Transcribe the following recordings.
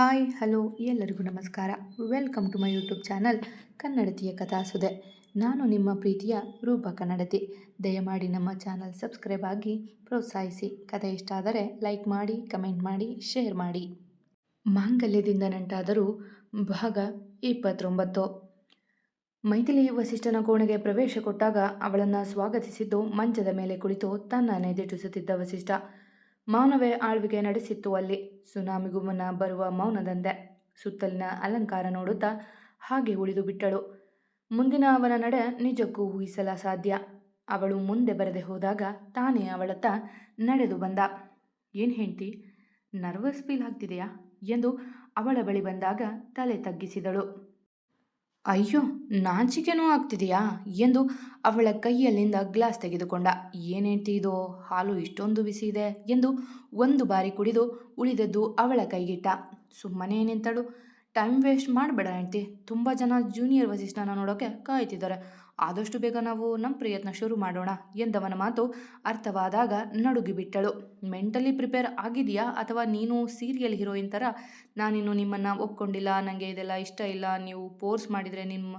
Hi, hello, ಎಲ್ಲರಿಗೂ ನಮಸ್ಕಾರ. Welcome to my YouTube channel ಕನ್ನಡತಿಯ ಕಥಾಸುದೆ ನಾನು ನಿಮ್ಮ ಪ್ರೀತಿಯ ರೂಪ ಕನ್ನಡತಿ. ದಯಮಾಡಿ ನಮ್ಮ ಚಾನಲ್ ಸಬ್ಸ್ಕ್ರೈಬ್ ಆಗಿ ಪ್ರೋತ್ಸಾಹಿಸಿ. ಕಥೆ ಇಷ್ಟ ಆದರೆ ಲೈಕ್ ಮಾಡಿ, ಕಮೆಂಟ್ ಮಾಡಿ, ಶೇರ್ ಮಾಡಿ. ಮಾಂಗಲ್ಯದಿಂದ ನಂಟಾದರೂ ಭಾಗ ಇಪ್ಪತ್ತೊಂಬತ್ತು. ಮೈಥಿಲಿ ವಸಿಷ್ಠನ ಕೋಣೆಗೆ ಪ್ರವೇಶ ಕೊಟ್ಟಾಗ ಅವಳನ್ನು ಸ್ವಾಗತಿಸಿದ್ದು ಮಂಚದ ಮೇಲೆ ಕುಳಿತು ತನ್ನ ನೆದಿಟಿಸುತ್ತಿದ್ದ ವಸಿಷ್ಠ. ಮೌನವೇ ಆಳ್ವಿಕೆ ನಡೆಸಿತ್ತು ಅಲ್ಲಿ. ಸುನಾಮಿಗೂ ಮುನ್ನ ಬರುವ ಮೌನದಂತೆ ಸುತ್ತಲಿನ ಅಲಂಕಾರ ನೋಡುತ್ತಾ ಹಾಗೆ ಉಳಿದು ಬಿಟ್ಟಳು. ಮುಂದಿನ ಅವನ ನಡೆ ನಿಜಕ್ಕೂ ಊಹಿಸಲ ಸಾಧ್ಯ ಅವಳು ಮುಂದೆ ಬರದೆ ಹೋದಾಗ ತಾನೇ ಅವಳತ್ತ ನಡೆದು ಬಂದ. ಏನು ಹೆಂಡ್ತಿ, ನರ್ವಸ್ ಫೀಲ್ ಆಗ್ತಿದೆಯಾ? ಎಂದು ಅವಳ ಬಳಿ ಬಂದಾಗ ತಲೆ ತಗ್ಗಿಸಿದಳು. ಅಯ್ಯೋ, ನಾಚಿಕೆನೂ ಆಗ್ತಿದೆಯಾ? ಎಂದು ಅವಳ ಕೈಯಲ್ಲಿಂದ ಗ್ಲಾಸ್ ತೆಗೆದುಕೊಂಡ. ಏನೇಂತಿ ಇದು? ಹಾಲು ಇಷ್ಟೊಂದು ಬಿಸಿ ಇದೆ ಎಂದು ಒಂದು ಬಾರಿ ಕುಡಿದು ಉಳಿದದ್ದು ಅವಳ ಕೈಗಿಟ್ಟ. ಸುಮ್ಮನೆ ನಿಂತಳು. ಟೈಮ್ ವೇಸ್ಟ್ ಮಾಡಬೇಡ ಹೆಂಡ್ತಿ. ತುಂಬ ಜನ ಜೂನಿಯರ್ ವಸಿಷ್ಠನ ನೋಡೋಕೆ ಕಾಯ್ತಿದ್ದಾರೆ. ಆದಷ್ಟು ಬೇಗ ನಾವು ನಮ್ಮ ಪ್ರಯತ್ನ ಶುರು ಮಾಡೋಣ ಎಂದವನ ಮಾತು ಅರ್ಥವಾದಾಗ ನಡುಗಿ ಬಿಟ್ಟಳು. ಮೆಂಟಲಿ ಪ್ರಿಪೇರ್ ಆಗಿದೆಯಾ ಅಥವಾ ನೀನು ಸೀರಿಯಲ್ ಹೀರೋಯಿನ್ ಥರ ನಾನಿನ್ನು ನಿಮ್ಮನ್ನು ಒಪ್ಕೊಂಡಿಲ್ಲ ನನಗೆ ಇದೆಲ್ಲ ಇಷ್ಟ ಇಲ್ಲ. ನೀವು ಪೋರ್ಸ್ ಮಾಡಿದರೆ ನಿಮ್ಮ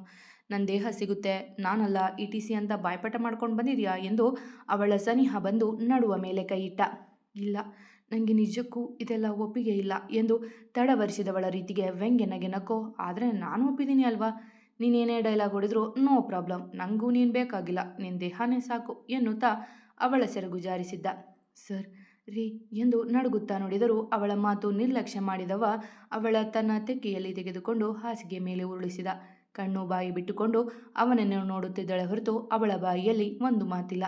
ನನ್ನ ದೇಹ ಸಿಗುತ್ತೆ. ನಾನಲ್ಲ ಇ ಟಿ ಸಿ ಅಂತ ಬಾಯ್ಪಾಠ ಮಾಡ್ಕೊಂಡು ಬಂದಿದೆಯಾ ಎಂದು ಅವಳ ಸನಿಹ ಬಂದು ನಡುವ ಮೇಲೆ ಕೈ ಇಟ್ಟ. ಇಲ್ಲ ನನಗೆ ನಿಜಕ್ಕೂ ಇದೆಲ್ಲ ಒಪ್ಪಿಗೆ ಇಲ್ಲ ಎಂದು ತಡವರಿಸಿದವಳ ರೀತಿಗೆ ವ್ಯಂಗ್ಯ ನಗೆ ನಕ್ಕೋ ಆದರೆ ನಾನು ಒಪ್ಪಿದ್ದೀನಿ ಅಲ್ವಾ? ನೀನೇನೇ ಡೈಲಾಗ್ ಹೊಡೆದ್ರು ನೋ ಪ್ರಾಬ್ಲಮ್ ನನಗೂ ನೀನು ಬೇಕಾಗಿಲ್ಲ ನಿನ್ನ ದೇಹನೇ ಸಾಕು ಎನ್ನುತ್ತಾ ಅವಳ ಸೆರಗು ಜಾರಿಸಿದ್ದ. ಸರ್, ರೀ ಎಂದು ನಡುಗುತ್ತಾ ನೋಡಿದರೂ ಅವಳ ಮಾತು ನಿರ್ಲಕ್ಷ್ಯ ಮಾಡಿದವ ಅವಳ ತನ್ನ ತೆಕ್ಕೆಯಲ್ಲಿ ತೆಗೆದುಕೊಂಡು ಹಾಸಿಗೆ ಮೇಲೆ ಉರುಳಿಸಿದ. ಕಣ್ಣು ಬಾಯಿ ಬಿಟ್ಟುಕೊಂಡು ಅವನನ್ನು ನೋಡುತ್ತಿದ್ದಳೆ ಹೊರತು ಅವಳ ಬಾಯಿಯಲ್ಲಿ ಒಂದು ಮಾತಿಲ್ಲ.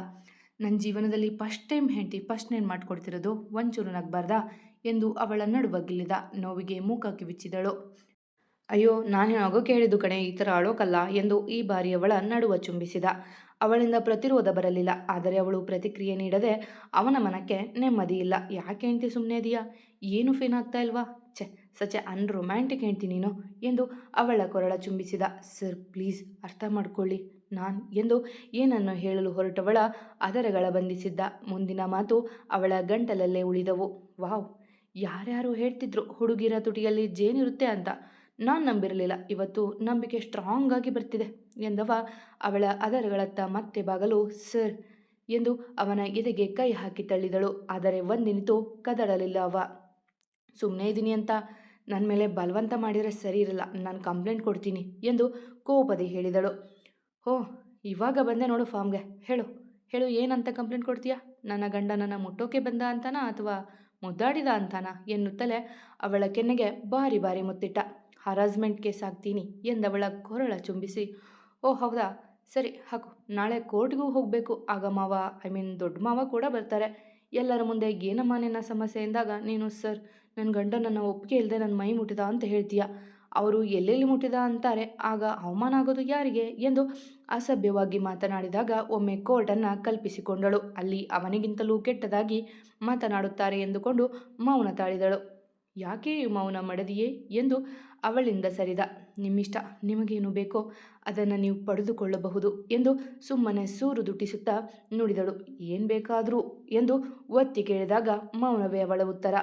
ನನ್ನ ಜೀವನದಲ್ಲಿ ಫಸ್ಟ್ ಟೈಮ್ ಹೆಂಡತಿ ಫಸ್ಟ್ ನೇಮ್ ಮಾಡ್ಕೊಡ್ತಿರೋದು ಒಂಚೂರು ನಗಬಾರ್ದ? ಎಂದು ಅವಳ ನಡುವಗಿಲಿದ ನೋವಿಗೆ ಮೂಕ ಕಿವಿಚ್ಚಿದಳು. ಅಯ್ಯೋ ನಾನು ಆಗೋ ಕೇಳಿದ್ದು ಕಣೆ, ಈ ಥರ ಅಳೋಕಲ್ಲ ಎಂದು ಈ ಬಾರಿ ಅವಳ ನಡುವ ಚುಂಬಿಸಿದ. ಅವಳಿಂದ ಪ್ರತಿರೋಧ ಬರಲಿಲ್ಲ, ಆದರೆ ಅವಳು ಪ್ರತಿಕ್ರಿಯೆ ನೀಡದೆ ಅವನ ಮನಕ್ಕೆ ನೆಮ್ಮದಿ ಇಲ್ಲ. ಯಾಕೆ ಹೆಂಡ್ತಿ ಸುಮ್ಮನೆ ಇದೆಯಾ? ಏನು ಫೀನ್ ಆಗ್ತಾ ಇಲ್ವಾ? ಛೆ ಸಚೆ ಅನ್ರೊಮ್ಯಾಂಟಿಕ್ ಹೆಂಡ್ತಿ ನೀನು ಎಂದು ಅವಳ ಕೊರಳ ಚುಂಬಿಸಿದ. ಸರ್ ಪ್ಲೀಸ್ ಅರ್ಥ ಮಾಡ್ಕೊಳ್ಳಿ. ನಾನು ಎಂದು ಏನನ್ನು ಹೇಳಲು ಹೊರಟವಳ? ಅದರಗಳ ಬಂಧಿಸಿದ್ದ ಮುಂದಿನ ಮಾತು ಅವಳ ಗಂಟಲಲ್ಲೇ ಉಳಿದವು. ವಾವ್, ಯಾರ್ಯಾರು ಹೇಳ್ತಿದ್ರು ಹುಡುಗಿರ ತುಟಿಯಲ್ಲಿ ಜೇನಿರುತ್ತೆ ಅಂತ? ನಾನು ನಂಬಿರಲಿಲ್ಲ. ಇವತ್ತು ನಂಬಿಕೆ ಸ್ಟ್ರಾಂಗ್ ಆಗಿ ಬರ್ತಿದೆ ಎಂದವ ಅವಳ ಅದರಗಳತ್ತ ಮತ್ತೆ ಬಾಗಲು, ಸರ್ ಎಂದು ಅವನ ಎದೆಗೆ ಕೈ ಹಾಕಿ ತಳ್ಳಿದಳು. ಆದರೆ ಒಂದಿನಿತು ಕದಡಲಿಲ್ಲ ಅವ. ಸುಮ್ಮನೆ ಇದ್ದೀನಿ ಅಂತ? ನನ್ನ ಮೇಲೆ ಬಲವಂತ ಮಾಡಿದರೆ ಸರಿ ಇರಲ್ಲ. ನಾನು ಕಂಪ್ಲೇಂಟ್ ಕೊಡ್ತೀನಿ ಎಂದು ಕೋಪದಿ ಹೇಳಿದಳು. ಹೋ ಇವಾಗ ಬಂದೆ ನೋಡು ಫಾರ್ಮ್ಗೆ. ಹೇಳು ಹೇಳು, ಏನಂತ ಕಂಪ್ಲೇಂಟ್ ಕೊಡ್ತೀಯಾ? ನನ್ನ ಗಂಡ ನನ್ನ ಮುಟ್ಟೋಕೆ ಬಂದ ಅಂತಾನ ಅಥವಾ ಮುದ್ದಾಡಿದ ಅಂತಾನ ಎನ್ನುತ್ತಲೇ ಅವಳ ಕೆನ್ನೆಗೆ ಬಾರಿ ಬಾರಿ ಮುತ್ತಿಟ್ಟ. ಹರಾಸ್ಮೆಂಟ್ ಕೇಸ್ ಹಾಕ್ತೀನಿ ಎಂದವಳ ಕೊರಳ ಚುಂಬಿಸಿ. ಓ, ಹೌದಾ? ಸರಿ, ಹಾಕು. ನಾಳೆ ಕೋರ್ಟ್ಗೂ ಹೋಗಬೇಕು. ಆಗ ಮಾವ, ಐ ಮೀನ್ ದೊಡ್ಡ ಮಾವ ಕೂಡ ಬರ್ತಾರೆ. ಎಲ್ಲರ ಮುಂದೆ ಏನಮ್ಮ ನಿನ್ನ ಸಮಸ್ಯೆ ಎಂದಾಗ, ನೀನು, ಸರ್ ನನ್ನ ಗಂಡ ನನ್ನ ಒಪ್ಪಿಗೆ ಇಲ್ಲದೆ ನನ್ನ ಮೈ ಮುಟ್ಟಿದ ಅಂತ ಹೇಳ್ತೀಯ? ಅವರು ಎಲ್ಲೆಲ್ಲಿ ಮುಟ್ಟಿದ ಅಂತಾರೆ, ಆಗ ಅವಮಾನ ಆಗೋದು ಯಾರಿಗೆ ಎಂದು ಅಸಭ್ಯವಾಗಿ ಮಾತನಾಡಿದಾಗ ಒಮ್ಮೆ ಕೋರ್ಟನ್ನು ಕಲ್ಪಿಸಿಕೊಂಡಳು. ಅಲ್ಲಿ ಅವನಿಗಿಂತಲೂ ಕೆಟ್ಟದಾಗಿ ಮಾತನಾಡುತ್ತಾರೆ ಎಂದುಕೊಂಡು ಮೌನ ತಾಳಿದಳು. ಯಾಕೆ ಮೌನ ಮಡದಿಯೇ? ಎಂದು ಅವಳಿಂದ ಸರಿದ. ನಿಮ್ಮಿಷ್ಟ. ನಿಮಗೇನು ಬೇಕೋ ಅದನ್ನು ನೀವು ಪಡೆದುಕೊಳ್ಳಬಹುದು ಎಂದು ಸುಮ್ಮನೆ ಸೂರು ದುಟ್ಟಿಸುತ್ತಾ ನುಡಿದಳು. ಏನು ಬೇಕಾದರೂ ಎಂದು ಒತ್ತಿ ಕೇಳಿದಾಗ ಮೌನವೇ ಅವಳ ಉತ್ತರ.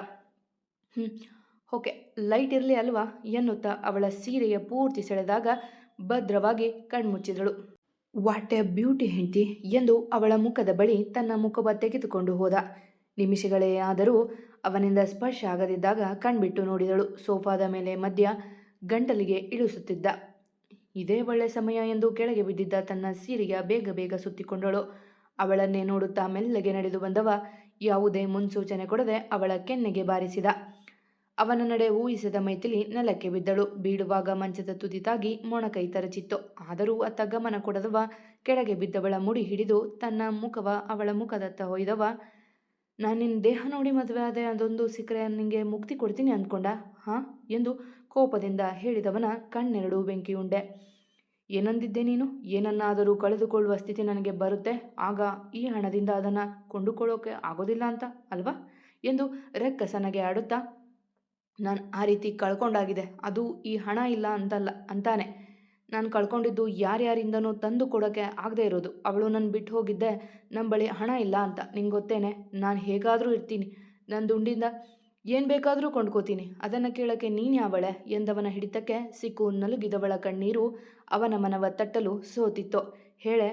ಓಕೆ ಲೈಟ್ ಇರಲಿ ಅಲ್ವಾ? ಎನ್ನುತ್ತಾ ಅವಳ ಸೀರೆಯ ಪೂರ್ತಿ ಸೆಳೆದಾಗ ಭದ್ರವಾಗಿ ಕಣ್ಮುಚ್ಚಿದಳು. ವಾಟ್ ಎ ಬ್ಯೂಟಿ ಹೆಂಡತಿ! ಎಂದು ಅವಳ ಮುಖದ ಬಳಿ ತನ್ನ ಮುಖವ ತೆಗೆದುಕೊಂಡು ಹೋದ. ನಿಮಿಷಗಳೇ ಆದರೂ ಅವನಿಂದ ಸ್ಪರ್ಶ ಆಗದಿದ್ದಾಗ ಕಣ್ಬಿಟ್ಟು ನೋಡಿದಳು. ಸೋಫಾದ ಮೇಲೆ ಮಧ್ಯ ಗಂಟಲಿಗೆ ಇಳಿಸುತ್ತಿದ್ದ. ಇದೇ ಒಳ್ಳೆ ಸಮಯ ಎಂದು ಕೆಳಗೆ ಬಿದ್ದಿದ್ದ ತನ್ನ ಸೀರೆಯ ಬೇಗ ಬೇಗ ಸುತ್ತಿಕೊಂಡಳು. ಅವಳನ್ನೇ ನೋಡುತ್ತಾ ಮೆಲ್ಲಗೆ ನಡೆದು ಬಂದವ ಯಾವುದೇ ಮುನ್ಸೂಚನೆ ಕೊಡದೆ ಅವಳ ಕೆನ್ನೆಗೆ ಬಾರಿಸಿದ. ಅವನ ನಡೆ ಊಹಿಸದ ಮೈಥಿಲಿ ನೆಲಕ್ಕೆ ಬಿದ್ದಳು. ಬೀಳುವಾಗ ಮಂಚದ ತುದಿತಾಗಿ ಮೊಣಕೈ ತರಚಿತ್ತು. ಆದರೂ ಅತ್ತ ಗಮನ ಕೊಡದವ, ಕೆಳಗೆ ಬಿದ್ದವಳ ಮುಡಿ ಹಿಡಿದು ತನ್ನ ಮುಖವ ಅವಳ ಮುಖದತ್ತ ಹೊಯ್ದವ ನಾನು ನಿನ್ನ ದೇಹ ನೋಡಿ ಮದುವೆ ಆದೆ, ಅದೊಂದು ಸಿಕ್ಕರೆ ನಿನಗೆ ಮುಕ್ತಿ ಕೊಡ್ತೀನಿ ಅಂದ್ಕೊಂಡ ಹಾಂ? ಎಂದು ಕೋಪದಿಂದ ಹೇಳಿದವನ ಕಣ್ಣೆರಡು ಬೆಂಕಿಯುಂಡೆ ಏನಂದಿದ್ದೆ ನೀನು? ಏನನ್ನಾದರೂ ಕಳೆದುಕೊಳ್ಳುವ ಸ್ಥಿತಿ ನನಗೆ ಬರುತ್ತೆ. ಆಗ ಈ ಹಣದಿಂದ ಅದನ್ನು ಕೊಂಡುಕೊಳ್ಳೋಕೆ ಆಗೋದಿಲ್ಲ ಅಂತ, ಅಲ್ವಾ? ಎಂದು ರೆಕ್ಕಸನಗೆ ಆಡುತ್ತಾ ನಾನು ಆ ರೀತಿ ಕಳ್ಕೊಂಡಾಗಿದೆ. ಅದು ಈ ಹಣ ಇಲ್ಲ ಅಂತಲ್ಲ, ಅಂತಾನೆ. ನಾನು ಕಳ್ಕೊಂಡಿದ್ದು ಯಾರ್ಯಾರಿಂದನೂ ತಂದು ಕೊಡೋಕ್ಕೆ ಆಗದೆ ಇರೋದು. ಅವಳು ನನ್ನ ಬಿಟ್ಟು ಹೋಗಿದ್ದೆ. ನಮ್ಮ ಬಳಿ ಹಣ ಇಲ್ಲ ಅಂತ. ನಿಂಗೆ ಗೊತ್ತೇನೆ? ನಾನು ಹೇಗಾದರೂ ಇರ್ತೀನಿ. ನನ್ನ ದುಂಡಿಂದ ಏನು ಬೇಕಾದರೂ ಕೊಂಡ್ಕೋತೀನಿ. ಅದನ್ನು ಕೇಳೋಕ್ಕೆ ನೀನು ಯಾವಳೆ? ಎಂದವನ ಹಿಡಿತಕ್ಕೆ ಸಿಕ್ಕು ನಲುಗಿದವಳ ಕಣ್ಣೀರು ಅವನ ಮನವ ತಟ್ಟಲು ಸೋತಿತ್ತು. ಹೇಳೆ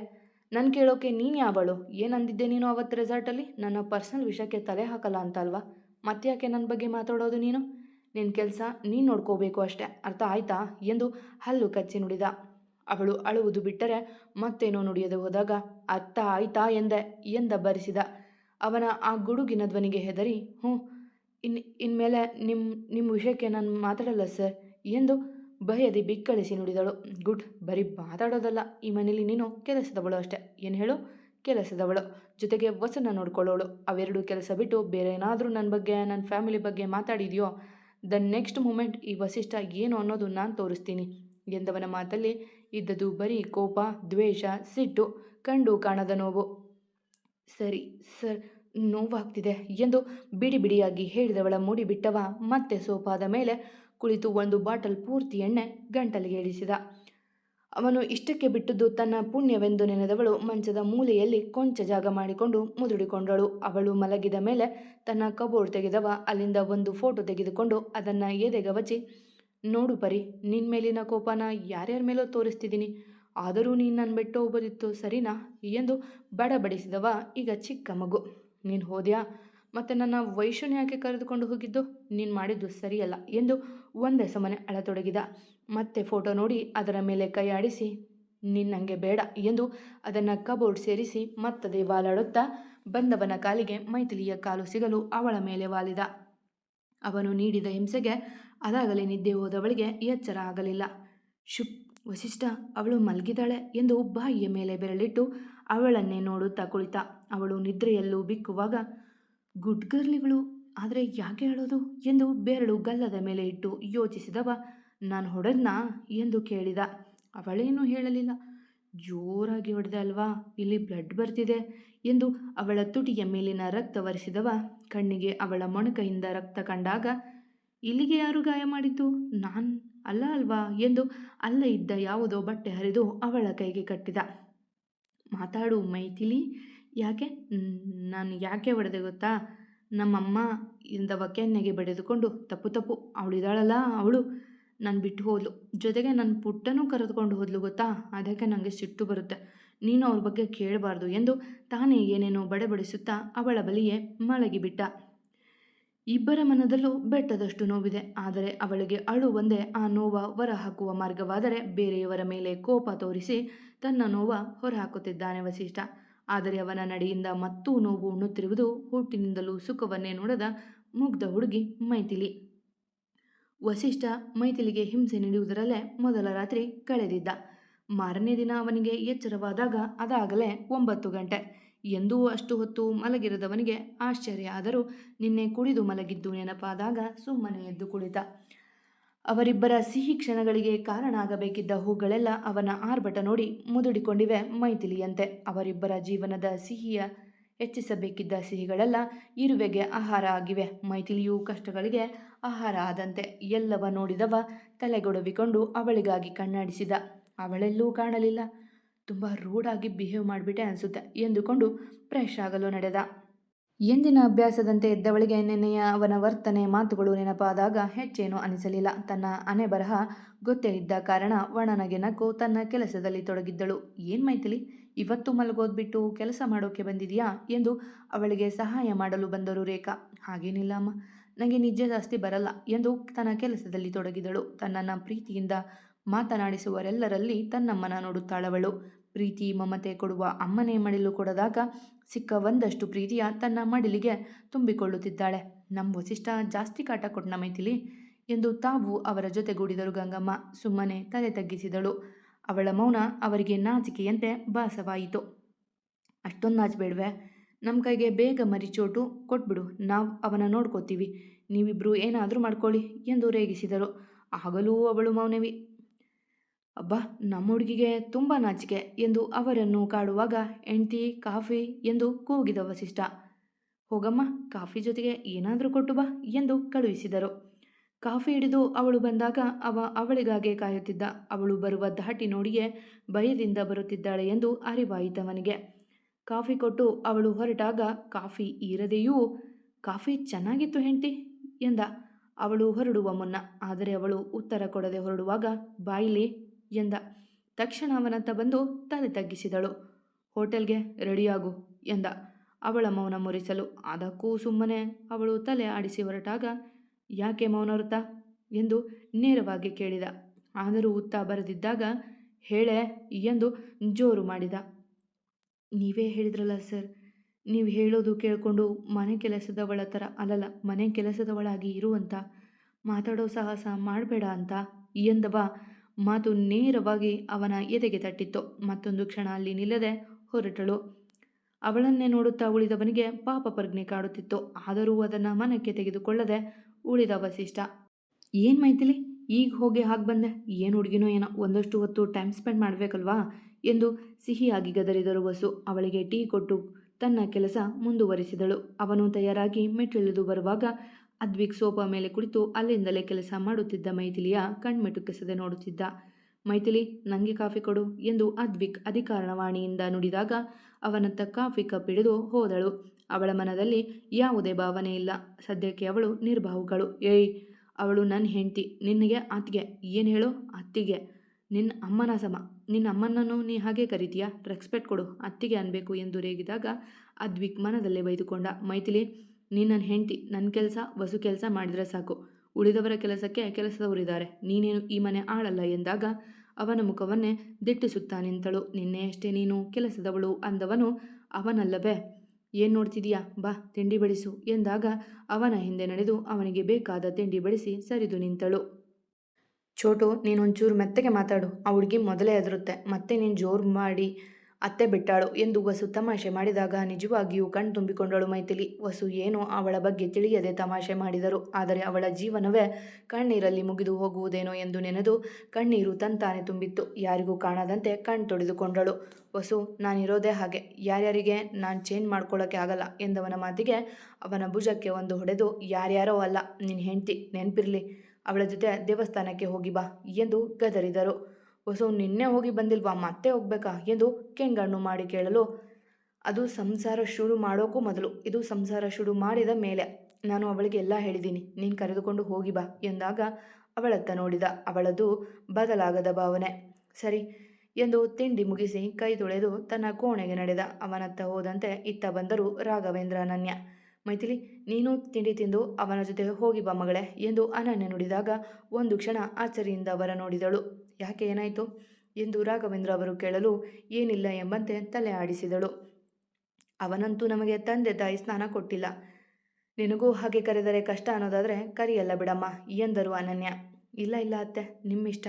ನನ್ನ ಕೇಳೋಕೆ ನೀನು ಯಾವಳು? ಏನಂದಿದ್ದೆ ನೀನು ಅವತ್ತು ರೆಸಾರ್ಟಲ್ಲಿ ನನ್ನ ಪರ್ಸನಲ್ ವಿಷಯಕ್ಕೆ ತಲೆ ಹಾಕಲ್ಲ ಅಂತ ಮತ್ತೆ ಮತ್ತ್ಯಾಕೆ ನನ್ನ ಬಗ್ಗೆ ಮಾತಾಡೋದು ನೀನು? ನಿನ್ನ ಕೆಲಸ ನೀನು ನೋಡ್ಕೋಬೇಕು ಅಷ್ಟೆ, ಅರ್ಥ ಆಯ್ತಾ? ಎಂದು ಹಲ್ಲು ಕಚ್ಚಿ ನುಡಿದ. ಅವಳು ಅಳುವುದು ಬಿಟ್ಟರೆ ಮತ್ತೇನೋ ನುಡಿಯದೆ ಹೋದಾಗ, ಅರ್ಥ ಆಯ್ತಾ ಎಂದೆ, ಎಂದ ಬರಿಸಿದ. ಅವನ ಆ ಗುಡುಗಿನ ಧ್ವನಿಗೆ ಹೆದರಿ, ಹ್ಞೂ, ಇನ್, ಇನ್ಮೇಲೆ ನಿಮ್ಮ ನಿಮ್ಮ ವಿಷಯಕ್ಕೆ ನಾನು ಮಾತಾಡಲ್ಲ ಸರ್, ಎಂದು ಭಯದಿ ಬಿಕ್ಕಳಿಸಿ ನುಡಿದಳು. ಗುಡ್, ಬರೀ ಮಾತಾಡೋದಲ್ಲ, ಈ ಮನೇಲಿ ನೀನು ಕೆಲಸದವಳು ಅಷ್ಟೆ, ಏನು ಹೇಳು? ಕೆಲಸದವಳು, ಜೊತೆಗೆ ವಸನ ನೋಡ್ಕೊಳ್ಳೋಳು. ಅವೆರಡು ಕೆಲಸ ಬಿಟ್ಟು ಬೇರೆ ಏನಾದರೂ ನನ್ನ ಬಗ್ಗೆ ನನ್ನ ಫ್ಯಾಮಿಲಿ ಬಗ್ಗೆ ಮಾತಾಡಿದೆಯೋ? ದ ನೆಕ್ಸ್ಟ್ ಮೂಮೆಂಟ್ ಈ ವಸಿಷ್ಠ ಏನು ಅನ್ನೋದು ನಾನು ತೋರಿಸ್ತೀನಿ. ಎಂದವನ ಮಾತಲ್ಲಿ ಇದ್ದದು ಬರೀ ಕೋಪ, ದ್ವೇಷ, ಸಿಟ್ಟು, ಕಂಡು ಕಾಣದ ನೋವು. ಸರಿ, ಸರ್, ನೋವಾಗ್ತಿದೆ ಎಂದು ಬಿಡಿ ಬಿಡಿಯಾಗಿ ಹೇಳಿದವಳ ಮುಡಿ ಬಿಟ್ಟವ ಮತ್ತೆ ಸೋಫಾದ ಮೇಲೆ ಕುಳಿತು ಒಂದು ಬಾಟಲ್ ಪೂರ್ತಿ ಎಣ್ಣೆ ಗಂಟಲಿಗೆ ಇಳಿಸಿದ. ಅವನು ಇಷ್ಟಕ್ಕೆ ಬಿಟ್ಟದ್ದು ತನ್ನ ಪುಣ್ಯವೆಂದು ನೆನೆದವಳು ಮಂಚದ ಮೂಲೆಯಲ್ಲಿ ಕೊಂಚ ಜಾಗ ಮಾಡಿಕೊಂಡು ಮುದುಡಿಕೊಂಡಳು. ಅವಳು ಮಲಗಿದ ಮೇಲೆ ತನ್ನ ಕಬೋರ್ಡ್ ತೆಗೆದವ. ಅಲ್ಲಿಂದ ಒಂದು ಫೋಟೋ ತೆಗೆದುಕೊಂಡು ಅದನ್ನು ಎದೆಗವಚಿ ನೋಡು ಪರಿ ನಿನ್ನ ಮೇಲಿನ ಕೋಪನ ಯಾರ್ಯಾರ ಮೇಲೋ ತೋರಿಸ್ತಿದ್ದೀನಿ ಆದರೂ ನೀನು ನನ್ನ ಬೆಟ್ಟು ಹೋಗೋದಿತ್ತು ಸರಿನಾ? ಎಂದು ಬಡಬಡಿಸಿದವ ಈಗ ಚಿಕ್ಕ ಮಗು. ನೀನು ಹೋದ್ಯಾ? ಮತ್ತು ನನ್ನ ವೈಶುನ್ ಯಾಕೆ ಕರೆದುಕೊಂಡು ಹೋಗಿದ್ದು? ನೀನು ಮಾಡಿದ್ದು ಸರಿಯಲ್ಲ ಎಂದು ಒಂದೇ ಸಮನೆ ಅಳತೊಡಗಿದ. ಮತ್ತೆ ಫೋಟೋ ನೋಡಿ ಅದರ ಮೇಲೆ ಕೈ ಆಡಿಸಿ ನಿನ್ನಂಗೆ ಬೇಡ ಎಂದು ಅದನ್ನು ಕಬೋರ್ಡ್ ಸೇರಿಸಿ ಮತ್ತದೇ ವಾಲಾಡುತ್ತಾ ಬಂದವನ ಕಾಲಿಗೆ ಮೈಥಿಲಿಯ ಕಾಲು ಸಿಗಲು ಅವಳ ಮೇಲೆ ವಾಲಿದ. ಅವನು ನೀಡಿದ ಹಿಂಸೆಗೆ ಅದಾಗಲೇ ನಿದ್ದೆ ಹೋದವಳಿಗೆ ಎಚ್ಚರ ಆಗಲಿಲ್ಲ. ಶುಪ್, ವಸಿಷ್ಠ, ಅವಳು ಮಲಗಿದಾಳೆ ಎಂದು ಬಾಯಿಯ ಮೇಲೆ ಬೆರಳಿಟ್ಟು ಅವಳನ್ನೇ ನೋಡುತ್ತಾ ಕುಳಿತ. ಅವಳು ನಿದ್ರೆಯಲ್ಲೂ ಬಿಕ್ಕುವಾಗ ಗುಡ್ ಗರ್ಲಿಗಳು ಆದರೆ ಯಾಕೆ ಹೇಳೋದು ಎಂದು ಬೆರಳು ಗಲ್ಲದ ಮೇಲೆ ಇಟ್ಟು ಯೋಚಿಸಿದವ ನಾನು ಹೊಡೆದ್ನಾ? ಎಂದು ಕೇಳಿದ. ಅವಳೇನೂ ಹೇಳಲಿಲ್ಲ. ಜೋರಾಗಿ ಹೊಡೆದೆ ಅಲ್ವಾ? ಇಲ್ಲಿ ಬ್ಲಡ್ ಬರ್ತಿದೆ ಎಂದು ಅವಳ ತುಟಿಯ ಮೇಲಿನ ರಕ್ತ ಒರೆಸಿದವ ಕಣ್ಣಿಗೆ ಅವಳ ಮೊಣಕೈಯಿಂದ ರಕ್ತ ಕಂಡಾಗ, ಇಲ್ಲಿಗೆ ಯಾರು ಗಾಯ ಮಾಡಿತು ನಾನು ಅಲ್ಲ ಅಲ್ವಾ? ಎಂದು ಅಲ್ಲ ಇದ್ದ ಯಾವುದೋ ಬಟ್ಟೆ ಹರಿದು ಅವಳ ಕೈಗೆ ಕಟ್ಟಿದ. ಮಾತಾಡು ಮೈಥಿಲಿ. ಯಾಕೆ? ನಾನು ಯಾಕೆ ಹೊಡೆದೆ ಗೊತ್ತಾ? ನಮ್ಮಮ್ಮ ಇಂದ ಕೆನ್ನೆಗೆ ಬಡಿದುಕೊಂಡು ತಪ್ಪು ತಪ್ಪು ಅವಳಿದಾಳಲ್ಲ ಅವಳು. ನಾನು ಬಿಟ್ಟು ಹೋದ್ಲು. ಜೊತೆಗೆ ನನ್ನ ಪುಟ್ಟನೂ ಕರೆದುಕೊಂಡು ಹೋದ್ಲು ಗೊತ್ತಾ? ಅದಕ್ಕೆ ನನಗೆ ಸಿಟ್ಟು ಬರುತ್ತೆ. ನೀನು ಅವ್ರ ಬಗ್ಗೆ ಕೇಳಬಾರ್ದು ಎಂದು ತಾನೇ ಏನೇನೋ ಬಡಬಡಿಸುತ್ತಾ ಅವಳ ಬಳಿಯೇ ಮಲಗಿಬಿಟ್ಟ. ಇಬ್ಬರ ಮನದಲ್ಲೂ ಬೆಟ್ಟದಷ್ಟು ನೋವಿದೆ. ಆದರೆ ಅವಳಿಗೆ ಅಳು ಒಂದೇ ಆ ನೋವ ಹೊರಹಾಕುವ ಮಾರ್ಗವಾದರೆ ಬೇರೆಯವರ ಮೇಲೆ ಕೋಪ ತೋರಿಸಿ ತನ್ನ ನೋವ ಹೊರಹಾಕುತ್ತಿದ್ದಾನೆ ವಸಿಷ್ಠ. ಆದರೆ ಅವನ ನಡೆಯಿಂದ ಮತ್ತೂ ನೋವು ಉಣ್ಣುತ್ತಿರುವುದು ಹುಟ್ಟಿನಿಂದಲೂ ಸುಖವನ್ನೇ ನೋಡದ ಮುಗ್ಧ ಹುಡುಗಿ ಮೈಥಿಲಿ. ವಸಿಷ್ಠ ಮೈಥಿಲಿಗೆ ಹಿಂಸೆ ನೀಡುವುದರಲ್ಲೇ ಮೊದಲ ರಾತ್ರಿ ಕಳೆದಿದ್ದ. ಮಾರನೇ ದಿನ ಅವನಿಗೆ ಎಚ್ಚರವಾದಾಗ ಅದಾಗಲೇ ಒಂಬತ್ತು ಗಂಟೆ. ಎಂದೂ ಅಷ್ಟು ಹೊತ್ತು ಮಲಗಿರದವನಿಗೆ ಆಶ್ಚರ್ಯ ಆದರೂ ನಿನ್ನೆ ಕುಡಿದು ಮಲಗಿದ್ದು ನೆನಪಾದಾಗ ಸುಮ್ಮನೆ ಎದ್ದು ಕುಳಿತ. ಅವರಿಬ್ಬರ ಸಿಹಿ ಕ್ಷಣಗಳಿಗೆ ಕಾರಣ ಆಗಬೇಕಿದ್ದ ಹೂಗಳೆಲ್ಲ ಅವನ ಆರ್ಭಟ ನೋಡಿ ಮುದುಡಿಕೊಂಡಿವೆ ಮೈಥಿಲಿಯಂತೆ. ಅವರಿಬ್ಬರ ಜೀವನದ ಸಿಹಿಯ ಹೆಚ್ಚಿಸಬೇಕಿದ್ದ ಸಿಹಿಗಳೆಲ್ಲ ಇರುವೆಗೆ ಆಹಾರ ಆಗಿವೆ. ಮೈಥಿಲಿಯು ಕಷ್ಟಗಳಿಗೆ ಆಹಾರ ಆದಂತೆ ಎಲ್ಲವ ನೋಡಿದವ ತಲೆಗೊಡವಿಕೊಂಡು ಅವಳಿಗಾಗಿ ಕಣ್ಣಾಡಿಸಿದ. ಅವಳೆಲ್ಲೂ ಕಾಣಲಿಲ್ಲ. ತುಂಬ ರೂಡಾಗಿ ಬಿಹೇವ್ ಮಾಡಿಬಿಟ್ಟೆ ಅನಿಸುತ್ತೆ ಎಂದುಕೊಂಡು ಫ್ರೆಶ್ ಆಗಲು ನಡೆದ. ಎಂದಿನ ಅಭ್ಯಾಸದಂತೆ ಇದ್ದವಳಿಗೆ ನೆನೆಯ ಅವನ ವರ್ತನೆ ಮಾತುಗಳು ನೆನಪಾದಾಗ ಹೆಚ್ಚೇನೂ ಅನಿಸಲಿಲ್ಲ. ತನ್ನ ಅನೆ ಬರಹ ಗೊತ್ತೇ ಇದ್ದ ಕಾರಣ ಒಣನಗೆ ನಕ್ಕು ತನ್ನ ಕೆಲಸದಲ್ಲಿ ತೊಡಗಿದ್ದಳು. ಏನು ಮೈಥಿಲಿ? ಇವತ್ತು ಮಲಗೋದ್ಬಿಟ್ಟು ಕೆಲಸ ಮಾಡೋಕೆ ಬಂದಿದೆಯಾ ಎಂದು ಅವಳಿಗೆ ಸಹಾಯ ಮಾಡಲು ಬಂದರು ರೇಖಾ. ಹಾಗೇನಿಲ್ಲ ಅಮ್ಮ ನನಗೆ ನಿಜ ಜಾಸ್ತಿ ಬರಲ್ಲ ಎಂದು ತನ್ನ ಕೆಲಸದಲ್ಲಿ ತೊಡಗಿದಳು ತನ್ನನ್ನು ಪ್ರೀತಿಯಿಂದ ಮಾತನಾಡಿಸುವರೆಲ್ಲರಲ್ಲಿ ತನ್ನಮ್ಮನ ನೋಡುತ್ತಾಳವಳು. ಪ್ರೀತಿ, ಮಮತೆ ಕೊಡುವ ಅಮ್ಮನೇ ಮಡಿಲು ಕೊಡದಾಗ ಸಿಕ್ಕ ಒಂದಷ್ಟು ಪ್ರೀತಿಯ ತನ್ನ ಮಡಿಲಿಗೆ ತುಂಬಿಕೊಳ್ಳುತ್ತಿದ್ದಾಳೆ. ನಮ್ಮ ವಸಿಷ್ಠ ಜಾಸ್ತಿ ಕಾಟ ಕೊಟ್ಟ ಮೈಥಿಲಿ ಎಂದು ತಾವು ಅವರ ಜೊತೆಗೂಡಿದರು ಗಂಗಮ್ಮ. ಸುಮ್ಮನೆ ತಲೆ ತಗ್ಗಿಸಿದಳು. ಅವಳ ಮೌನ ಅವರಿಗೆ ನಾಚಿಕೆಯಂತೆ ಭಾಸವಾಯಿತು. ಅಷ್ಟೊಂದು ನಾಚಬೇಡ್ವೆ ನಮ್ಮ ಕೈಗೆ ಬೇಗ ಮರಿಚೋಟು ಕೊಟ್ಬಿಡು. ನಾವು ಅವನ ನೋಡ್ಕೋತೀವಿ. ನೀವಿಬ್ಬರು ಏನಾದರೂ ಮಾಡ್ಕೊಳ್ಳಿ ಎಂದು ರೇಗಿಸಿದರು. ಆಗಲೂ ಅವಳು ಮೌನವಿ. ಅಬ್ಬಾ, ನಮ್ಮ ಹುಡುಗಿಗೆ ತುಂಬ ನಾಚಿಕೆ ಎಂದು ಅವರನ್ನು ಕಾಡುವಾಗ ಎಂಟಿ ಕಾಫಿ ಎಂದು ಕೂಗಿದ ವಸಿಷ್ಠ. ಹೋಗಮ್ಮ, ಕಾಫಿ ಜೊತೆಗೆ ಏನಾದರೂ ಕೊಟ್ಟು ಬಾ ಎಂದು ಕಳುಹಿಸಿದರು. ಕಾಫಿ ಹಿಡಿದು ಅವಳು ಬಂದಾಗ ಅವ ಅವಳಿಗಾಗೆ ಕಾಯುತ್ತಿದ್ದ. ಅವಳು ಬರುವ ದಾಟಿ ನೋಡಿಯೇ ಭಯದಿಂದ ಬರುತ್ತಿದ್ದಾಳೆ ಎಂದು ಅರಿವಾಯಿತವನಿಗೆ. ಕಾಫಿ ಕೊಟ್ಟು ಅವಳು ಹೊರಟಾಗ, ಕಾಫಿ ಇರದೆಯೂ ಕಾಫಿ ಚೆನ್ನಾಗಿತ್ತು ಹೆಂಡ್ತಿ ಎಂದ. ಅವಳು ಹೊರಡುವ ಮುನ್ನ, ಆದರೆ ಅವಳು ಉತ್ತರ ಕೊಡದೆ ಹೊರಡುವಾಗ, ಬಾಯಿಲಿ ಎಂದ. ತಕ್ಷಣ ಅವನತ್ತ ಬಂದು ತಲೆ ತಗ್ಗಿಸಿದಳು. ಹೋಟೆಲ್ಗೆ ರೆಡಿಯಾಗು ಎಂದ. ಅವಳ ಮೌನ ಮುರಿಸಲು. ಅದಕ್ಕೂ ಸುಮ್ಮನೆ ಅವಳು ತಲೆ ಆಡಿಸಿ ಹೊರಟಾಗ, ಯಾಕೆ ಮೌನ ಎಂದು ನೇರವಾಗಿ ಕೇಳಿದ. ಆದರೂ ಉತ್ತ ಬರೆದಿದ್ದಾಗ, ಹೇಳೆ ಎಂದು ಜೋರು ಮಾಡಿದ. ನೀವೇ ಹೇಳಿದ್ರಲ್ಲ ಸರ್. ನೀವು ಹೇಳೋದು ಕೇಳಿಕೊಂಡು ಮನೆ ಕೆಲಸದವಳ ಥರ ಅಲ್ಲಲ್ಲ, ಮನೆ ಕೆಲಸದವಳಾಗಿ ಇರುವಂತ, ಮಾತಾಡೋ ಸಾಹಸ ಮಾಡಬೇಡ ಅಂತ ಎಂದವ ಮಾತು ನೇರವಾಗಿ ಅವನ ಎದೆಗೆ ತಟ್ಟಿತ್ತು. ಮತ್ತೊಂದು ಕ್ಷಣ ಅಲ್ಲಿ ನಿಲ್ಲದೆ ಹೊರಟಳು. ಅವಳನ್ನೇ ನೋಡುತ್ತಾ ಉಳಿದವನಿಗೆ ಪಾಪ ಪ್ರಜ್ಞೆ ಕಾಡುತ್ತಿತ್ತು. ಆದರೂ ಅದನ್ನು ಮನಕ್ಕೆ ತೆಗೆದುಕೊಳ್ಳದೆ ಉಳಿದ ವಸಿಷ್ಠ, ಏನು ಮೈತಿಲಿ ಈಗ ಹೋಗಿ ಹಾಗೆ ಬಂದೆ. ಏನು ಹುಡುಗಿನೋ ಏನೋ? ಒಂದಷ್ಟು ಹೊತ್ತು ಟೈಮ್ ಸ್ಪೆಂಡ್ ಮಾಡಬೇಕಲ್ವಾ? ಎಂದು ಸಿಹಿಯಾಗಿ ಗದರಿದರು ವಸು. ಅವಳಿಗೆ ಟೀ ಕೊಟ್ಟು ತನ್ನ ಕೆಲಸ ಮುಂದುವರಿಸಿದಳು. ಅವನು ತಯಾರಾಗಿ ಮೆಟ್ಟಿಳಿದು ಬರುವಾಗ ಅದ್ವಿಕ್ ಸೋಫಾ ಮೇಲೆ ಕುಳಿತು ಅಲ್ಲಿಂದಲೇ ಕೆಲಸ ಮಾಡುತ್ತಿದ್ದ ಮೈಥಿಲಿಯ ಕಣ್ಮೆಟುಕಿಸದೆ ನೋಡುತ್ತಿದ್ದ. ಮೈಥಿಲಿ ನನಗೆ ಕಾಫಿ ಕೊಡು ಎಂದು ಅದ್ವಿಕ್ ಅಧಿಕಾರವಾಣಿಯಿಂದ ನುಡಿದಾಗ ಅವನತ್ತ ಕಾಫಿ ಕಪ್ ಹಿಡಿದು ಹೋದಳು. ಅವಳ ಮನದಲ್ಲಿ ಯಾವುದೇ ಭಾವನೆ ಇಲ್ಲ. ಸದ್ಯಕ್ಕೆ ಅವಳು ನಿರ್ಭಾವುಗಳು. ಏಯ್, ಅವಳು ನನ್ನ ಹೆಂಡತಿ. ನಿನಗೆ ಅತ್ತಿಗೆ ಏನು ಹೇಳು? ಅತ್ತಿಗೆ. ನಿನ್ನ ಅಮ್ಮನ ಸಮ. ನಿನ್ನ ಅಮ್ಮನನ್ನು ನೀ ಹಾಗೆ ಕರಿತೀಯಾ? ರೆಸ್ಪೆಕ್ಟ್ ಕೊಡು. ಅತ್ತಿಗೆ ಅನ್ಬೇಕು ಎಂದು ರೇಗಿದಾಗ ಅದ್ವಿಕ್ ಮನದಲ್ಲೇ ಬೈದುಕೊಂಡ. ಮೈಥಿಲಿ ನೀನು ನನ್ನ ಹೆಂಡತಿ ನನ್ನ ಕೆಲಸ, ವಸು ಕೆಲಸ ಮಾಡಿದರೆ ಸಾಕು. ಉಳಿದವರ ಕೆಲಸಕ್ಕೆ ಕೆಲಸದವರಿದ್ದಾರೆ. ನೀನೇನು ಈ ಮನೆ ಆಳಲ್ಲ ಎಂದಾಗ ಅವನ ಮುಖವನ್ನೇ ದಿಟ್ಟಿಸುತ್ತಾ ನಿಂತಳು ನಿನ್ನೆಯಷ್ಟೇ ನೀನು ಕೆಲಸದವಳು ಅಂದವನು ಅವನಲ್ಲವೇ. ಏನು ನೋಡ್ತಿದೀಯಾ? ಬಾ, ತಿಂಡಿ ಬಡಿಸು ಎಂದಾಗ ಅವನ ಹಿಂದೆ ನಡೆದು ಅವನಿಗೆ ಬೇಕಾದ ತಿಂಡಿ ಬಡಿಸಿ ಸರಿದು ನಿಂತಳು. ಚೋಟು, ನೀನೊಂಚೂರು ಮೆತ್ತಗೆ ಮಾತಾಡು. ಆ ಹುಡುಗಿ ಮೊದಲೇ ಹೆದರುತ್ತೆ. ಮತ್ತೆ ನೀನು ಜೋರು ಮಾಡಿ ಅತ್ತೆ ಬಿಟ್ಟಾಳು ಎಂದು ವಸು ತಮಾಷೆ ಮಾಡಿದಾಗ ನಿಜವಾಗಿಯೂ ಕಣ್ ತುಂಬಿಕೊಂಡಳು ಮೈಥಿಲಿ. ವಸು ಏನೋ ಅವಳ ಬಗ್ಗೆ ತಿಳಿಯದೆ ತಮಾಷೆ ಮಾಡಿದರು. ಆದರೆ ಅವಳ ಜೀವನವೇ ಕಣ್ಣೀರಲ್ಲಿ ಮುಗಿದು ಹೋಗುವುದೇನೋ ಎಂದು ನೆನೆದು ಕಣ್ಣೀರು ತಂತಾನೆ ತುಂಬಿತ್ತು. ಯಾರಿಗೂ ಕಾಣದಂತೆ ಕಣ್ ತೊಡೆದುಕೊಂಡಳು. ವಸು, ನಾನಿರೋದೇ ಹಾಗೆ. ಯಾರ್ಯಾರಿಗೆ ನಾನು ಚೇಂಜ್ ಮಾಡ್ಕೊಳ್ಳೋಕ್ಕೆ ಆಗಲ್ಲ ಎಂದವನ ಮಾತಿಗೆ ಅವನ ಭುಜಕ್ಕೆ ಒಂದು ಹೊಡೆದು, ಯಾರ್ಯಾರೋ ಅಲ್ಲ ನಿನ್ನ ಹೆಂಡ್ತಿ, ನೆನಪಿರಲಿ. ಅವಳ ಜೊತೆ ದೇವಸ್ಥಾನಕ್ಕೆ ಹೋಗಿ ಬಾ ಎಂದು ಗದರಿದರು. ಹೊಸ ನಿನ್ನೆ ಹೋಗಿ ಬಂದಿಲ್ವಾ? ಮತ್ತೆ ಹೋಗ್ಬೇಕಾ? ಎಂದು ಕೆಂಗಣ್ಣು ಮಾಡಿ ಕೇಳಲು. ಅದು ಸಂಸಾರ ಶುರು ಮಾಡೋಕ್ಕೂ ಮೊದಲು. ಇದು ಸಂಸಾರ ಶುರು ಮಾಡಿದ ಮೇಲೆ ನಾನು ಅವಳಿಗೆ ಎಲ್ಲ ಹೇಳಿದ್ದೀನಿ ನೀನು ಕರೆದುಕೊಂಡು ಹೋಗಿ ಬಾ ಎಂದಾಗ ಅವಳತ್ತ ನೋಡಿದ. ಅವಳದು ಬದಲಾಗದ ಭಾವನೆ. ಸರಿ ಎಂದು ತಿಂಡಿ ಮುಗಿಸಿ ಕೈ ತೊಳೆದು ತನ್ನ ಕೋಣೆಗೆ ನಡೆದ. ಅವನತ್ತ ಹೋದಂತೆ ಇತ್ತ ಬಂದರು ರಾಘವೇಂದ್ರ ಅನನ್ಯ. ಮೈಥಿಲಿ, ನೀನು ತಿಂಡಿ ತಿಂದು ಅವನ ಜೊತೆ ಹೋಗಿ ಬಾ ಮಗಳೇ ಎಂದು ಅನನ್ಯ ನುಡಿದಾಗ ಒಂದು ಕ್ಷಣ ಆಚರಿಯಿಂದ ಅವರ ನೋಡಿದಳು. ಯಾಕೆ ಏನಾಯಿತು? ಎಂದು ರಾಘವೇಂದ್ರ ಅವರು ಕೇಳಲು, ಏನಿಲ್ಲ ಎಂಬಂತೆ ತಲೆ ಆಡಿಸಿದಳು. ಅವನಂತೂ ನಮಗೆ ತಂದೆ ತಾಯಿ ಸ್ನಾನ ಕೊಟ್ಟಿಲ್ಲ. ನಿನಗೂ ಹಾಗೆ ಕರೆದರೆ ಕಷ್ಟ ಅನ್ನೋದಾದರೆ ಕರಿಯಲ್ಲ ಬಿಡಮ್ಮ, ಎಂದರು ಅನನ್ಯ. ಇಲ್ಲ ಇಲ್ಲ ಅತ್ತೆ, ನಿಮ್ಮಿಷ್ಟ.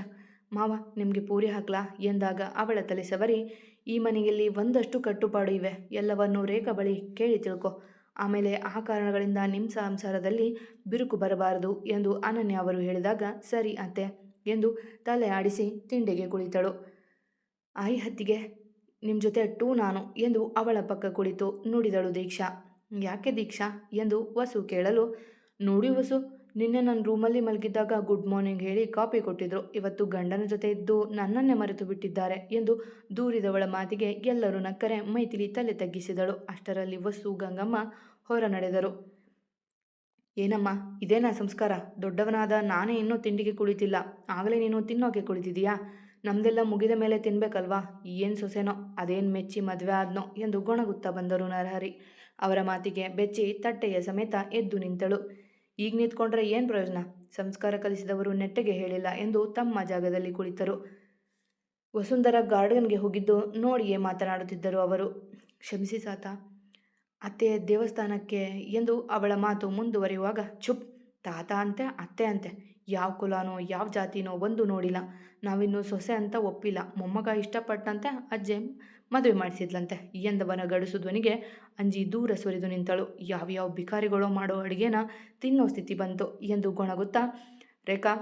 ಮಾವ, ನಿಮಗೆ ಪೂರಿ ಹಾಕ್ಲಾ? ಎಂದಾಗ ಅವಳ ತಲೆ ಸವರಿ, ಈ ಮನೆಯಲ್ಲಿ ಒಂದಷ್ಟು ಕಟ್ಟುಪಾಡು ಇವೆ, ಎಲ್ಲವನ್ನೂ ರೇಖಾ ಬಳಿ ಕೇಳಿ ತಿಳ್ಕೊ. ಆಮೇಲೆ ಆ ಕಾರಣಗಳಿಂದ ನಿಮ್ಮ ಸಂಸಾರದಲ್ಲಿ ಬಿರುಕು ಬರಬಾರದು ಎಂದು ಅನನ್ಯ ಅವರು ಹೇಳಿದಾಗ, ಸರಿ ಅತ್ತೆ ಎಂದು ತಲೆ ಆಡಿಸಿ ತಿಂಡಿಗೆ ಕುಳಿತಳು. ಆಯಿ ಹತ್ತಿಗೆ ನಿಮ್ಮ ಜೊತೆ ಟೂ ನಾನು ಎಂದು ಅವಳ ಪಕ್ಕ ಕುಳಿತು ನುಡಿದಳು ದೀಕ್ಷಾ. ಯಾಕೆ ದೀಕ್ಷಾ? ಎಂದು ವಸು ಕೇಳಲು. ನೋಡಿ ವಸು, ನಿನ್ನೆ ನನ್ನ ರೂಮಲ್ಲಿ ಮಲಗಿದ್ದಾಗ ಗುಡ್ ಮಾರ್ನಿಂಗ್ ಹೇಳಿ ಕಾಪಿ ಕೊಟ್ಟಿದ್ರು. ಇವತ್ತು ಗಂಡನ ಜೊತೆ ಇದ್ದು ನನ್ನನ್ನೇ ಮರೆತು ಬಿಟ್ಟಿದ್ದಾರೆ ಎಂದು ದೂರಿದವಳ ಮಾತಿಗೆ ಎಲ್ಲರೂ ನಕ್ಕರೆ ಮೈತಿಲಿ ತಲೆ ತಗ್ಗಿಸಿದಳು. ಅಷ್ಟರಲ್ಲಿ ವಸು ಗಂಗಮ್ಮ ಹೊರ ನಡೆದರು ಏನಮ್ಮ ಇದೇನಾ ಸಂಸ್ಕಾರ. ದೊಡ್ಡವನಾದ ನಾನೇ ಇನ್ನೂ ತಿಂಡಿಗೆ ಕುಳಿತಿಲ್ಲ. ಆಗಲೇ ನೀನು ತಿನ್ನೋಕೆ ಕುಳಿತಿದೀಯಾ? ನಮ್ದೆಲ್ಲ ಮುಗಿದ ಮೇಲೆ ತಿನ್ಬೇಕಲ್ವಾ? ಏನು ಸೊಸೆನೋ, ಅದೇನು ಮೆಚ್ಚಿ ಮದುವೆ ಆದ್ನೋ ಎಂದು ಗೊಣಗುತ್ತಾ ಬಂದರು ನರಹರಿ. ಅವರ ಮಾತಿಗೆ ಬೆಚ್ಚಿ ತಟ್ಟೆಯ ಸಮೇತ ಎದ್ದು ನಿಂತಳು. ಈಗ ನಿಂತ್ಕೊಂಡ್ರೆ ಏನು ಪ್ರಯೋಜನ? ಸಂಸ್ಕಾರ ಕಲಿಸಿದವರು ನೆಟ್ಟಗೆ ಹೇಳಿಲ್ಲ ಎಂದು ತಮ್ಮ ಜಾಗದಲ್ಲಿ ಕುಳಿತರು. ವಸುಂಧರ ಗಾರ್ಡನ್ಗೆ ಹೋಗಿದ್ದು ನೋಡಿಯೇ ಮಾತನಾಡುತ್ತಿದ್ದರು ಅವರು. ಕ್ಷಮಿಸಿ ಸಾತ ಅತ್ತೆ ದೇವಸ್ಥಾನಕ್ಕೆ ಎಂದು ಅವಳ ಮಾತು ಮುಂದುವರಿಯುವಾಗ ಚುಪ್, ತಾತ ಅಂತೆ, ಅತ್ತೆ ಅಂತೆ, ಯಾವ ಕುಲನೋ, ಯಾವ ಜಾತಿನೋ ಒಂದು ನೋಡಿಲ್ಲ. ನಾವಿನ್ನೂ ಸೊಸೆ ಅಂತ ಒಪ್ಪಿಲ್ಲ. ಮೊಮ್ಮಗ ಇಷ್ಟಪಟ್ಟಂತೆ ಅಜ್ಜೆ ಮದುವೆ ಮಾಡಿಸಿದ್ಲಂತೆ. ಎಂದವನ ಗಡಿಸು ಧ್ವನಿಗೆ ಅಂಜಿ ದೂರ ಸುರಿದು ನಿಂತಳು. ಯಾವ್ಯಾವ ಬಿಕಾರಿಗಳು ಮಾಡೋ ಅಡುಗೆನ ತಿನ್ನೋ ಸ್ಥಿತಿ ಬಂತು ಎಂದು ಗೊಣಗುತ್ತಾ, ರೇಖಾ,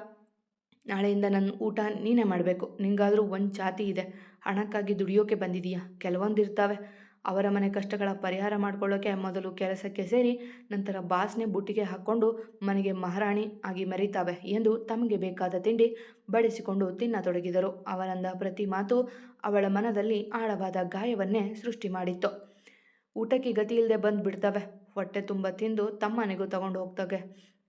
ನಾಳೆಯಿಂದ ನನ್ನ ಊಟ ನೀನೇ ಮಾಡಬೇಕು. ನಿಂಗಾದರೂ ಒಂದು ಜಾತಿ ಇದೆ. ಹಣಕ್ಕಾಗಿ ದುಡಿಯೋಕೆ ಬಂದಿದೀಯಾ. ಕೆಲವೊಂದಿರ್ತಾವೆ. ಅವರ ಮನೆ ಕಷ್ಟಗಳ ಪರಿಹಾರ ಮಾಡಿಕೊಳ್ಳೋಕೆ ಮೊದಲು ಕೆಲಸಕ್ಕೆ ಸೇರಿ ನಂತರ ಬಾಸ್ನೆ ಬುಟ್ಟಿಗೆ ಹಾಕ್ಕೊಂಡು ಮನೆಗೆ ಮಹಾರಾಣಿ ಆಗಿ ಮರೀತಾವೆ ಎಂದು ತಮಗೆ ಬೇಕಾದ ತಿಂಡಿ ಬಡಿಸಿಕೊಂಡು ತಿನ್ನತೊಡಗಿದರು. ಅವನಂದ ಪ್ರತಿ ಮಾತು ಅವಳ ಮನದಲ್ಲಿ ಆಳವಾದ ಗಾಯವನ್ನೇ ಸೃಷ್ಟಿ ಮಾಡಿತ್ತು. ಊಟಕ್ಕೆ ಗತಿ ಇಲ್ಲದೆ ಬಂದು ಬಿಡ್ತವೆ ಹೊಟ್ಟೆ ತುಂಬ ತಿಂದು ತಮ್ಮನೆಗೂ ತಗೊಂಡು ಹೋಗ್ತವೆ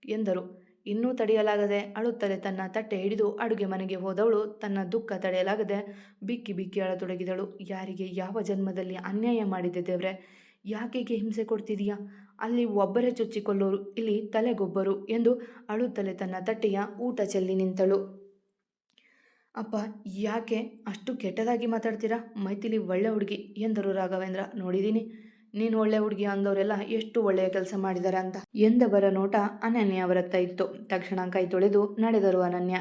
ಎಂದರು. ಇನ್ನೂ ತಡೆಯಲಾಗದೆ ಅಳುತ್ತಲೇ ತನ್ನ ತಟ್ಟೆ ಹಿಡಿದು ಅಡುಗೆ ಮನೆಗೆ ಹೋದವಳು ತನ್ನ ದುಃಖ ತಡೆಯಲಾಗದೆ ಬಿಕ್ಕಿ ಬಿಕ್ಕಿ ಅಳತೊಡಗಿದಳು. ಯಾರಿಗೆ ಯಾವ ಜನ್ಮದಲ್ಲಿ ಅನ್ಯಾಯ ಮಾಡಿದೆ ದೇವ್ರೆ? ಯಾಕೆಗೆ ಹಿಂಸೆ ಕೊಡ್ತಿದೀಯಾ? ಅಲ್ಲಿ ಒಬ್ಬರೇ ಚುಚ್ಚಿಕೊಳ್ಳೋರು, ಇಲ್ಲಿ ತಲೆಗೊಬ್ಬರು ಎಂದು ಅಳುತ್ತಲೇ ತನ್ನ ತಟ್ಟೆಯ ಊಟ ಚೆಲ್ಲಿ ನಿಂತಳು. ಅಪ್ಪ, ಯಾಕೆ ಅಷ್ಟು ಕೆಟ್ಟದಾಗಿ ಮಾತಾಡ್ತೀರಾ? ಮೈಥಿಲಿ ಒಳ್ಳೆ ಹುಡುಗಿ ಎಂದರು ರಾಘವೇಂದ್ರ. ನೋಡಿದ್ದೀನಿ ನೀನು ಒಳ್ಳೆ ಹುಡುಗಿ ಅಂದವರೆಲ್ಲ ಎಷ್ಟು ಒಳ್ಳೆಯ ಕೆಲಸ ಮಾಡಿದ್ದಾರೆ ಅಂತ. ಎಂದವರ ನೋಟ ಅನನ್ಯ ಅವರತ್ತ ಇತ್ತು. ತಕ್ಷಣ ಕೈ ತೊಳೆದು ನಡೆದರು ಅನನ್ಯ.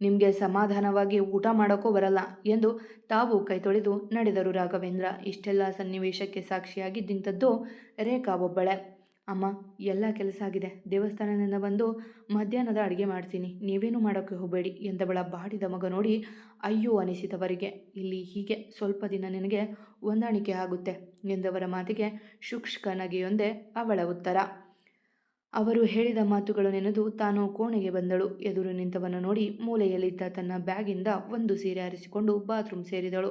ನಿಮಗೆ ಸಮಾಧಾನವಾಗಿ ಊಟ ಮಾಡೋಕ್ಕೂ ಬರಲ್ಲ ಎಂದು ತಾವು ಕೈ ತೊಳೆದು ನಡೆದರು ರಾಘವೇಂದ್ರ. ಇಷ್ಟೆಲ್ಲ ಸನ್ನಿವೇಶಕ್ಕೆ ಸಾಕ್ಷಿಯಾಗಿದ್ದಿಂಥದ್ದು ರೇಖಾ ಒಬ್ಬಳೆ. ಅಮ್ಮ, ಎಲ್ಲ ಕೆಲಸ ಆಗಿದೆ. ದೇವಸ್ಥಾನದಿಂದ ಬಂದು ಮಧ್ಯಾಹ್ನದ ಅಡುಗೆ ಮಾಡ್ತೀನಿ. ನೀವೇನು ಮಾಡೋಕ್ಕೆ ಹೋಗಬೇಡಿ ಎಂದವಳ ಬಾಡಿದ ಮಗ ನೋಡಿ, ಅಯ್ಯೋ ಅನಿಸಿದವರಿಗೆ. ಇಲ್ಲಿ ಹೀಗೆ ಸ್ವಲ್ಪ ದಿನ ನಿನಗೆ ಹೊಂದಾಣಿಕೆ ಆಗುತ್ತೆ ಎಂದವರ ಮಾತಿಗೆ ಶುಷ್ಕ ನಗೆಯೊಂದೇ ಅವಳ ಉತ್ತರ. ಅವರು ಹೇಳಿದ ಮಾತುಗಳು ನೆನೆದು ತಾನು ಕೋಣೆಗೆ ಬಂದಳು. ಎದುರು ನಿಂತವನ ನೋಡಿ ಮೂಲೆಯಲ್ಲಿದ್ದ ತನ್ನ ಬ್ಯಾಗಿಂದ ಒಂದು ಸೀರೆ ಆರಿಸಿಕೊಂಡು ಬಾತ್ರೂಮ್ ಸೇರಿದಳು.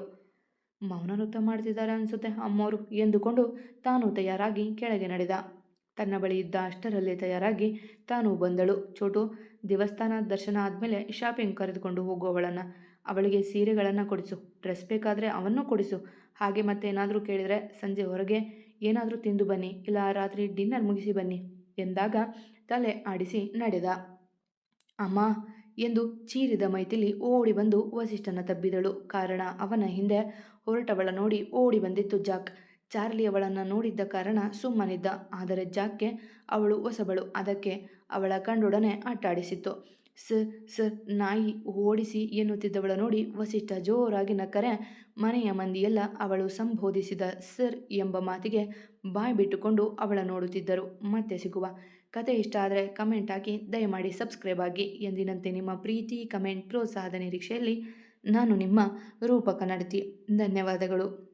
ಮೌನ ನೃತ್ಯ ಮಾಡ್ತಿದ್ದಾರೆ ಅನಿಸುತ್ತೆ ಅಮ್ಮೋರು ಎಂದುಕೊಂಡು ತಾನು ತಯಾರಾಗಿ ಕೆಳಗೆ ನಡೆದ. ತನ್ನ ಬಳಿ ಇದ್ದ ಅಷ್ಟರಲ್ಲೇ ತಯಾರಾಗಿ ತಾನು ಬಂದಳು. ಚೋಟು, ದೇವಸ್ಥಾನ ದರ್ಶನ ಆದಮೇಲೆ ಶಾಪಿಂಗ್ ಕರೆದುಕೊಂಡು ಹೋಗುವವಳನ್ನು. ಅವಳಿಗೆ ಸೀರೆಗಳನ್ನು ಕೊಡಿಸು. ಡ್ರೆಸ್ ಬೇಕಾದರೆ ಅವನ್ನೂ ಕೊಡಿಸು. ಹಾಗೆ ಮತ್ತೆ ಏನಾದರೂ ಕೇಳಿದರೆ ಸಂಜೆ ಹೊರಗೆ ಏನಾದರೂ ತಿಂದು ಬನ್ನಿ, ಇಲ್ಲ ರಾತ್ರಿ ಡಿನ್ನರ್ ಮುಗಿಸಿ ಬನ್ನಿ ಎಂದಾಗ ತಲೆ ಆಡಿಸಿ ನಡೆದ. ಅಮ್ಮ, ಎಂದು ಚೀರಿದ ಮೈತಿಲಿ ಓಡಿ ಬಂದು ವಸಿಷ್ಠನ ತಬ್ಬಿದಳು. ಕಾರಣ ಅವನ ಹಿಂದೆ ಹೊರಟವಳ ನೋಡಿ ಓಡಿ ಬಂದಿತ್ತು ಜಾಕ್. ಚಾರ್ಲಿ ಅವಳನ್ನು ನೋಡಿದ್ದ ಕಾರಣ ಸುಮ್ಮನಿದ್ದ. ಆದರೆ ಜಾಕ್ಗೆ ಅವಳು ಹೊಸಬಳು. ಅದಕ್ಕೆ ಅವಳ ಕಂಡೊಡನೆ ಅಟ್ಟಾಡಿಸಿತ್ತು ಸರ್ ಸರ್ ನಾಯಿ ಓಡಿಸಿ ಎನ್ನುತ್ತಿದ್ದವಳ ನೋಡಿ ವಸಿಷ್ಠ ಜೋರಾಗಿ ನಕ್ಕರೆ. ಮನೆಯ ಮಂದಿಯೆಲ್ಲ ಅವಳು ಸಂಬೋಧಿಸಿದ ಸರ್ ಎಂಬ ಮಾತಿಗೆ ಬಾಯಿ ಬಿಟ್ಟುಕೊಂಡು ಅವಳ ನೋಡುತ್ತಿದ್ದರು. ಮತ್ತೆ ಸಿಗುವ. ಕತೆ ಇಷ್ಟ ಆದರೆ ಕಮೆಂಟ್ ಹಾಕಿ, ದಯಮಾಡಿ ಸಬ್ಸ್ಕ್ರೈಬ್ ಆಗಿ. ಎಂದಿನಂತೆ ನಿಮ್ಮ ಪ್ರೀತಿ, ಕಮೆಂಟ್, ಪ್ರೋತ್ಸಾಹದ ನಿರೀಕ್ಷೆಯಲ್ಲಿ ನಾನು ನಿಮ್ಮ ರೂಪಕ ನಡತಿ. ಧನ್ಯವಾದಗಳು.